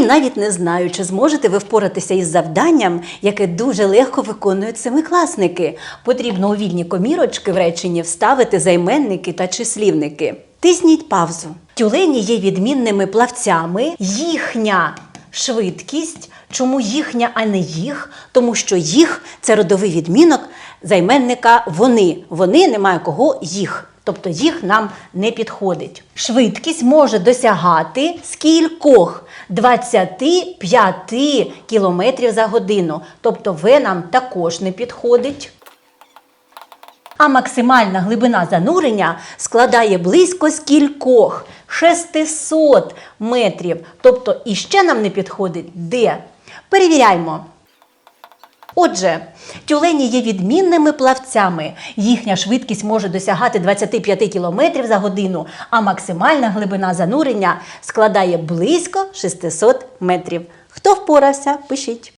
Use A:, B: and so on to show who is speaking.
A: й навіть не знаю, чи зможете ви впоратися із завданням, яке дуже легко виконують семикласники. Потрібно у вільні комірочки в реченні вставити займенники та числівники. Тисніть паузу. Тюлені є відмінними плавцями. Їхня швидкість. Чому їхня, а не їх? Тому що їх це родовий відмінок займенника вони. Вони немає кого їх. Тобто їх нам не підходить. Швидкість може досягати скількох 25 км за годину. Тобто В нам також не підходить. А максимальна глибина занурення складає близько скількох 600 метрів. Тобто іще нам не підходить де. Перевіряймо. Отже, тюлені є відмінними плавцями. Їхня швидкість може досягати 25 км за годину, а максимальна глибина занурення складає близько 600 метрів. Хто впорався, пишіть.